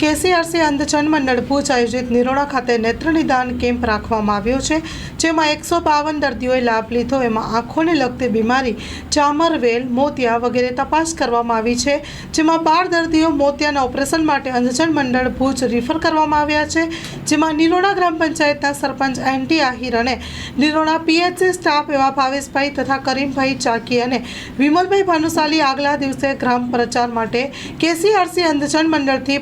KCRC Andhjan Mandal Bhuj આયોજિત નિરોણા ખાતે નેત્ર નિદાન કેમ્પ રાખવામાં આવ્યો છે, જેમાં એકસો બાવન દર્દીઓએ લાભ લીધો. એમાં આંખોને લગતી બીમારી, ચામર, વેલ, મોતિયા વગેરે તપાસ કરવામાં આવી છે, જેમાં બાર દર્દીઓ મોતિયાના ઓપરેશન માટે અંધજન મંડળ ભુજ રિફર કરવામાં આવ્યા છે, જેમાં નિરોણા ગ્રામ પંચાયતના સરપંચ એનટી આહિર અને નિરોણા પીએચસી સ્ટાફ એવા ભાવેશભાઈ તથા કરીમભાઈ ચાકી અને વિમલભાઈ ભાનુશાલી આગલા દિવસે ગ્રામ પ્રચાર માટે કેસીઆરસી અંધજન મંડળથી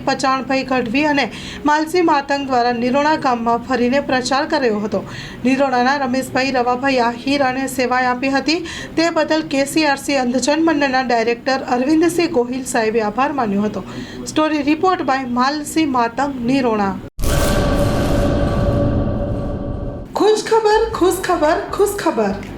પચાણભાઈ ગઢવી અને માલસી માતંગ દ્વારા નિરોણા ગામમાં ફરીને પ્રચાર કર્યો હતો. નિરોણાના રમેશભાઈ રવાભાઈ આહિર અને સેવાએ આપી હતી. તે બદલ કેસીઆરસી અંધજન મંડળના ડાયરેક્ટર અરવિંદસિંહ ગોહિલ સાહેબે આભાર માન્યો હતો. Story report by Malsi Matang, Nirona. ખુશ ખબર ખુશ ખબર ખુશ ખબર